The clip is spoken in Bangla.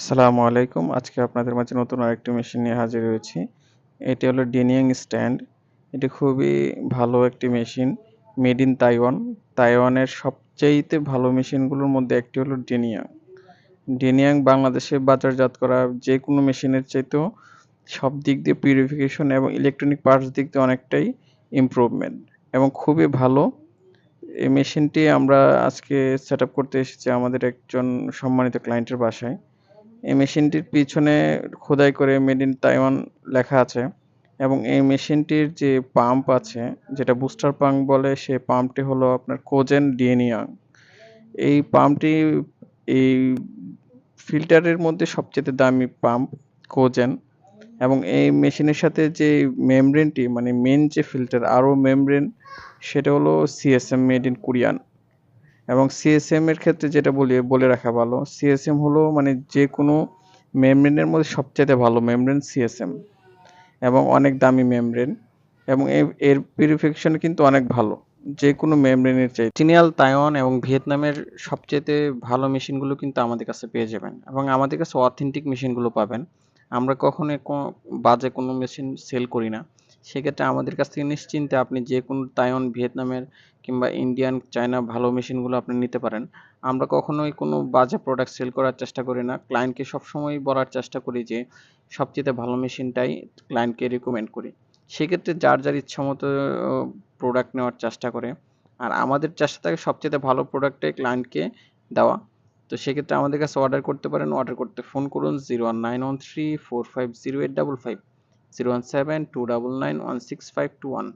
আসসালামু আলাইকুম। আজকে আপনাদের মাঝে নতুন আরেকটি মেশিন নিয়ে হাজির হয়েছি। এটি হলো ডেনিয়াং স্ট্যান্ড এটি খুবই ভালো একটি মেশিন মেড ইন তাইওয়ান তাইওয়ানের সবচেয়েতে ভালো মেশিনগুলোর মধ্যে একটি হলো ডেনিয়াং ডেনিয়াং বাংলাদেশে বাজারজাত করা যে কোনো মেশিনের চাইতেও সব দিক দিয়ে পিউরিফিকেশন এবং ইলেকট্রনিক পার্টস দিক দিয়ে অনেকটাই ইমপ্রুভমেন্ট এবং খুবই ভালো। এই মেশিনটি আমরা আজকে সেট করতে এসেছি আমাদের একজন সম্মানিত ক্লায়েন্টের বাসায়। এই মেশিনটির পিছনে খোদাই করে মেড ইন তাইওয়ান লেখা আছে এবং এই মেশিনটির যে পাম্প আছে, যেটা বুস্টার পাম্প বলে সেই পাম্পটি হলো আপনার কোজেন ডিএনিয়াং এই পাম্পটি এই ফিল্টারের মধ্যে সবচেয়ে দামি পাম্প, কোজেন। এবং এই মেশিনের সাথে যে মেমব্রেনটি মানে মেন যে ফিল্টার, আরও মেমব্রেন, সেটা হলো সিএসএম মেড ইন কোরিয়ান এবং সিএসএম এর ক্ষেত্রে যেটা বলি, বলে রাখা ভালো। সিএসএম হলো মানে যে কোনো মেমব্রেনের মধ্যে সবচেয়ে ভালো মেমব্রেন সিএসএম এবং অনেক দামি মেমব্রেন। এবং এর পিউরিফিকেশন কিন্তু অনেক ভালো। যে কোনো মেমব্রেনের চাই চিনিয়াল, তাইওয়ান এবং ভিয়েতনামের সবচেয়ে ভালো মেশিনগুলো কিন্তু আমাদের কাছে পেয়ে যাবেন। এবং আমাদের কাছে অথেন্টিক মেশিনগুলো পাবেন। আমরা কখনো বাজে কোনো মেশিন সেল করি না। সেক্ষেত্রে আমাদের কাছ থেকে নিশ্চিন্তে আপনি যে কোনো তাইওয়ান, ভিয়েতনামের কিংবা ইন্ডিয়ান, চায়না ভালো মেশিনগুলো আপনি নিতে পারেন। আমরা কখনোই কোনো বাজে প্রোডাক্ট সেল করার চেষ্টা করি না। ক্লায়েন্টকে সবসময় বলার চেষ্টা করি যে, সবচেয়ে ভালো মেশিনটাই ক্লায়েন্টকে রিকমেন্ড করি। সেক্ষেত্রে যার যার ইচ্ছা মতো প্রোডাক্ট নেওয়ার চেষ্টা করে। আর আমাদের চেষ্টা থাকে সবচেয়ে ভালো প্রোডাক্টটাই ক্লায়েন্টকে দেওয়া। তো সেক্ষেত্রে আমাদের কাছে অর্ডার করতে পারেন। অর্ডার করতে ফোন করুন zero one nine one three four five zero eight double five 017 16521